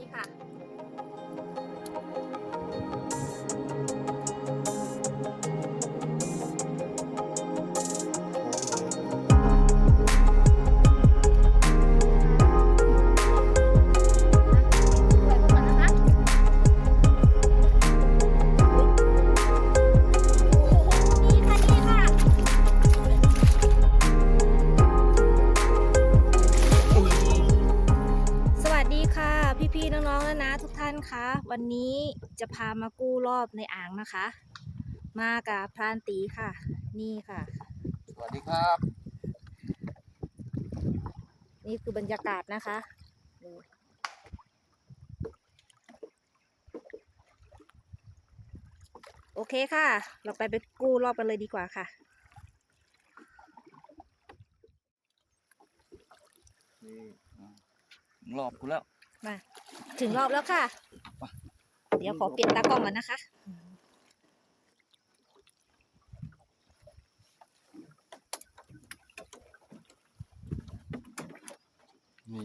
นี้ค่ะานคะวันนี้จะพามากู้รอบในอ่างนะคะ มากับพรานตีค่ะ นี่ค่ะ สวัสดีครับ นี่คือบรรยากาศนะคะดูโอเคค่ะ เราไปไปกู้รอบกันเลยดีกว่าค่ะนี่อ่ารอบกูแล้ว มา ถึงรอบแล้วค่ะ เดี๋ยวขอเปลี่ยนตากล้องก่อนนะคะ นี่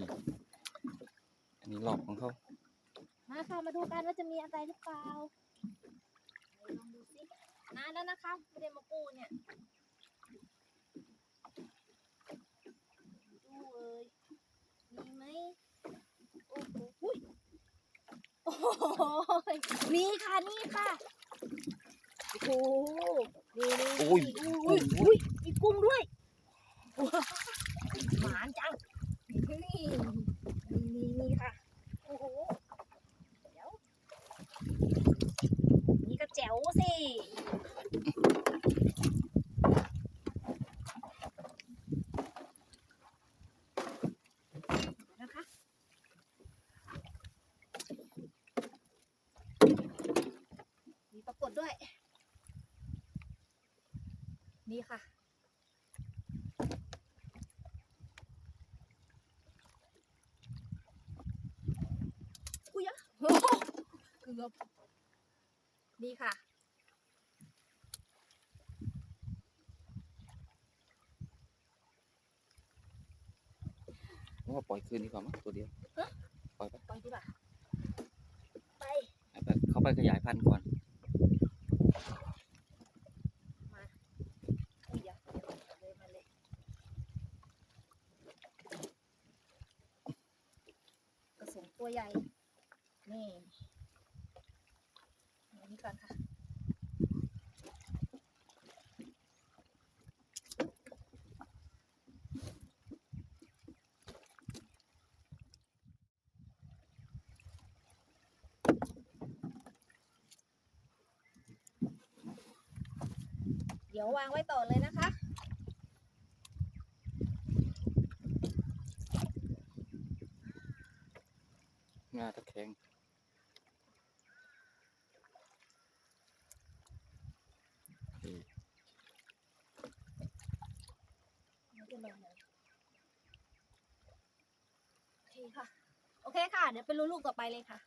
อันนี้รอบของเขา มาค่ะมาดูกันว่าจะมีอะไรหรือเปล่าไหนลองดูสินานแล้วนะคะไม่ได้มากู้เนี่ยดูเอ้ยมีไหมโอ้โหอุ๊ย โอ้โหมีค่ะนี่ค่ะโอ้โหนี่นี่โอ้ย อุ้ยอุ้ยมีกุ้งด้วยว้าวหมานจังนี่นี่นี่นี่ค่ะโอ้โห เดี๋ยวนี่ก็แจ๋วสิ นะคะ มีปรากฏด้วย นี่ค่ะ อุ้ยอะโอ้โหเกือบ นี่ค่ะผมว่าปล่อยคืนดีกว่ามั้งตัวเดียวฮะปล่อยไปไปดีกว่า ไปให้ไปเขาไปขยายพันธุ์ก่อน อุ๊ยเดี๋ยวเดี๋ยวเลยมาเลยกระสุนตัวใหญ่ นี่อันนี้ก่อนค่ะ เดี๋ยววางไว้ต่อเลยนะคะ งาตะแคงนี่ไม่เป็นไรเลยโอเคค่ะ โอเคค่ะ เดี๋ยวไปรู้ลูกต่อไปเลยค่ะ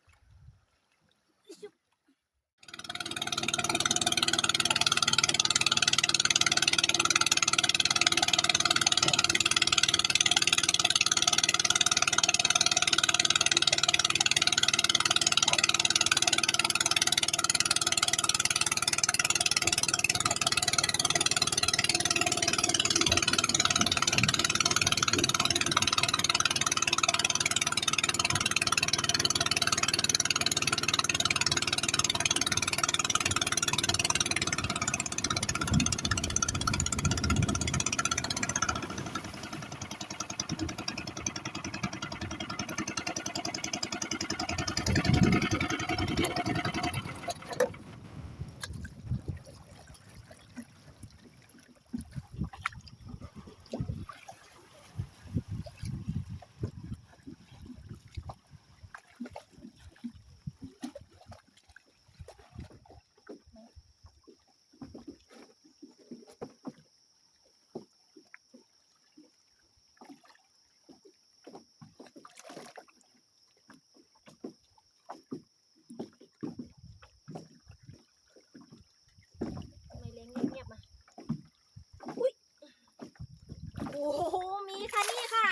โอ้โหมีค่ะนี่ค่ะ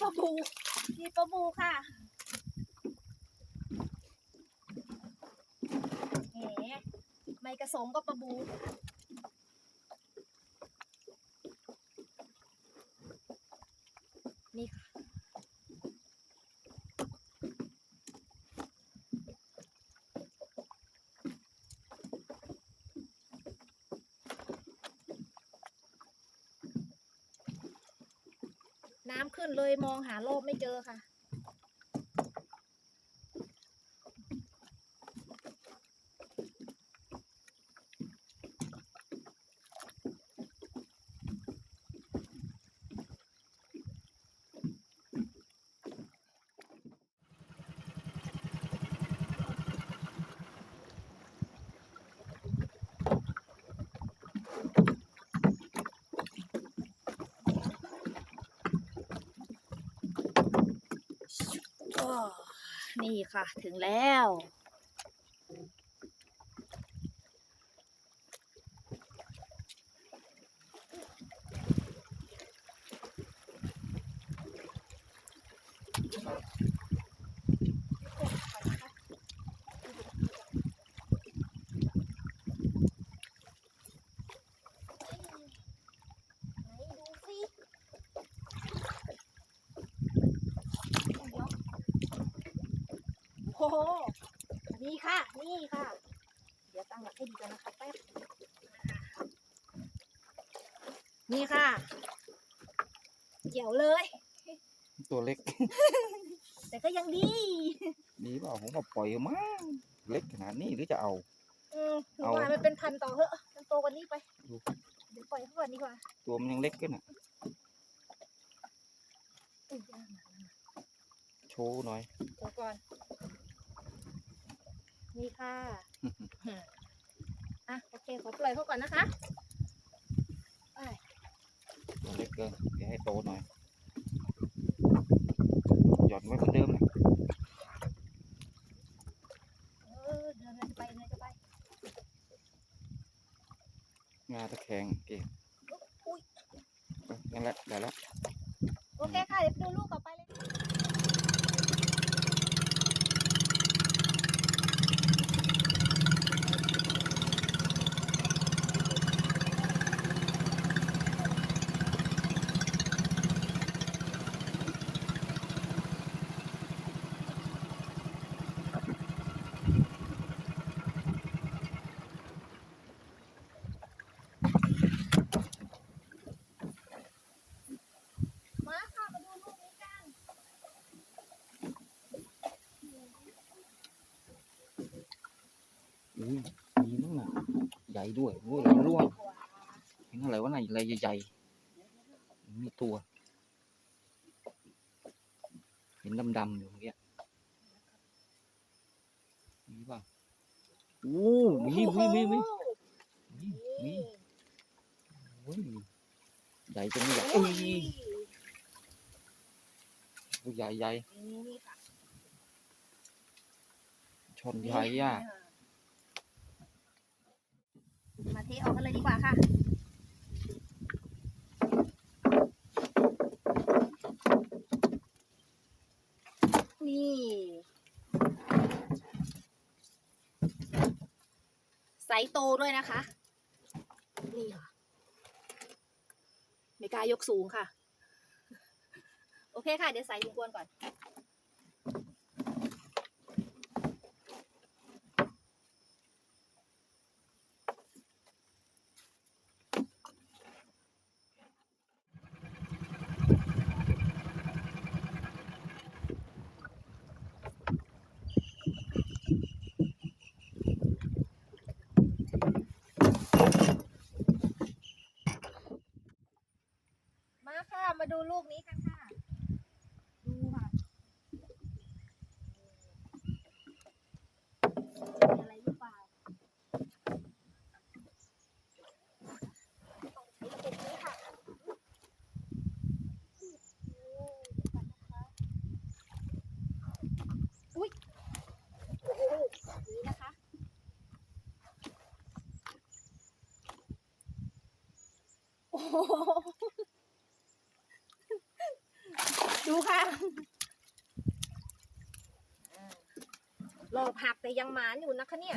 ปลาบูมีปลาบูค่ะแหมไม่กระสมก็ปลาบู นี่ค่ะ น้ำขึ้นเลย มองหาโลบไม่เจอค่ะ นี่ค่ะ ถึงแล้ว นี่ค่ะ นี่ค่ะ เดี๋ยวตั้งหลักให้ดีกันนะคะแป๊บนี่ค่ะเกี่ยวเลย ตัวเล็ก แต่ก็ยังดีดีเปล่าผมก็ปล่อยมั้งเล็กขนาดนี้หรือจะเอา อืมหนูเอาว่ามันเป็นพันธุ์ต่อเหอะมันโตกว่านี้ไป ดู เดี๋ยวปล่อยเขาก่อนดีกว่าตัวมันยังเล็กกันอะ อุ้ยยากมากโชว์หน่อย เดี๋ยวก่อน นี่ค่ะ อะ โอเค ขอปล่อยเขาก่อนนะคะไปตัวเล็กเกินเดี๋ยวให้โตหน่อย หย่อนไว้เหมือนเดิมนะเออเดินเลยจะไปเดินจะไป งาตะแคงเก่งอุ๊ย เออนั่นแหละได้แล้ว โอเคค่ะ เดี๋ยวไปดูลูกต่อไปเลย มาค่ะ มาดูลูกนี้กัน อุ้ยมีนั่นน่ะใหญ่ด้วยโอ้ยหลังร่วงเห็นอะไรวะน่ะอะไรใหญ่ๆมีตัว เห็นดำๆอยู่เมื่อกี้มีป่ะโอ้มีมีมีมีมีมีโอ้ยใหญ่จนไม่อยอ้เอ้ยโอ้ยใหญ่ใหญ่ชนใหญ่อะ มา เทออกกันเลยดีกว่าค่ะนี่ไซส์โตด้วยนะคะ นี่ค่ะไม่กล้ายกสูงค่ะ โอเคค่ะ เดี๋ยวใส่ถุงกวนก่อน มาค่ะ มาดูลูกนี้กันค่ะ ดูค่ะ หลอกหัก แต่ยังหมานอยู่นะคะเนี่ย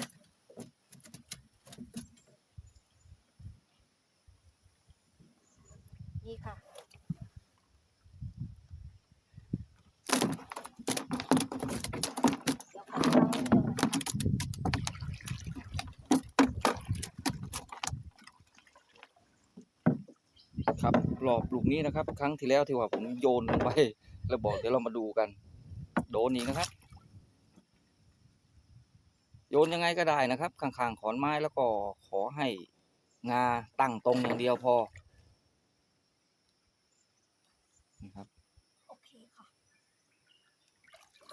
นี่ค่ะ เดี๋ยวค่ะครับรอบลูกนี้นะครับ ครั้งที่แล้วที่ว่าผมโยนลงไป แล้วบอกเดี๋ยวเรามาดูกัน โดนอีกนะครับ นยังไงก็ได้นะครับ ข้างๆขอนไม้แล้วก็ขอให้งาตั้งตรงอย่างเดียวพอนะครับโอเคค่ะ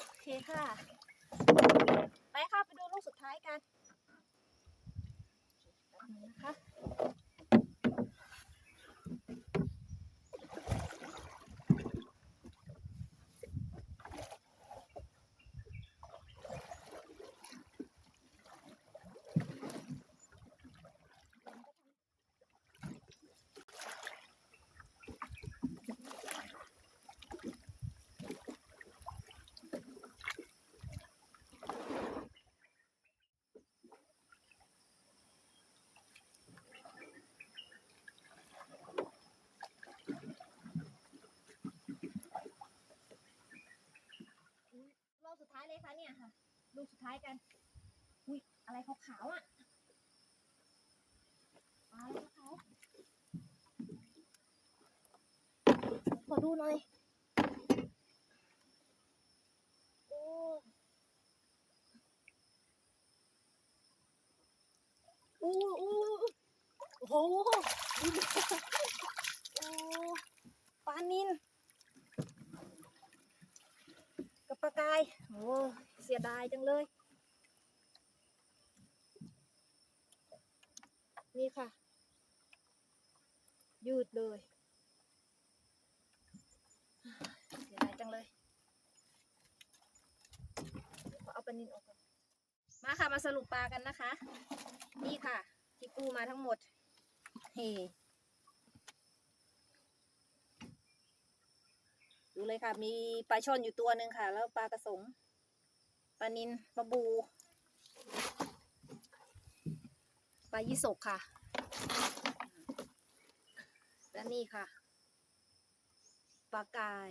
โอเคค่ะ ไปค่ะไปดูลูกสุดท้ายกันนะคะ รอบสุดท้ายเลยค่ะเนี่ยค่ะ ล้ายกัน อุ้ยอะไรขาวๆอะปลาอะไรขาวขอดูหน่อยโอ้โอ้โอ้โอ้โหโอ้ปลานินกับปลากาย โอ้ เสียดายจังเลย นี่ค่ะ ยืดเลยเสียดายจังเลยเอาปลานินออกก่อนมาค่ะมาสรุปปลากันนะคะ นี่ค่ะ ที่ปูมาทั้งหมดเฮดูเลยค่ะ มีปลาช่อนอยู่ตัวหนึ่งค่ะ แล้วปลากระสงปลานินปลาบู ลายี่สกค่ะ และนี่ค่ะ ปลากาย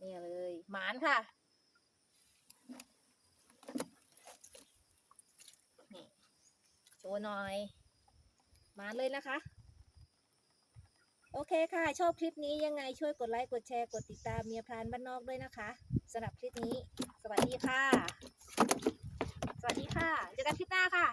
นี่ยเลย หมานค่ะนี่โชว์หน่อย หมานเลยนะคะ โอเคค่ะ ชอบคลิปนี้ยังไงช่วยกดไลค์ กดแชร์ กดติดตามเมียพรานบ้านนอกด้วยนะคะสำหรับคลิปนี้ สวัสดีค่ะ สวัสดีค่ะ เจอกันคลิปหน้าค่ะ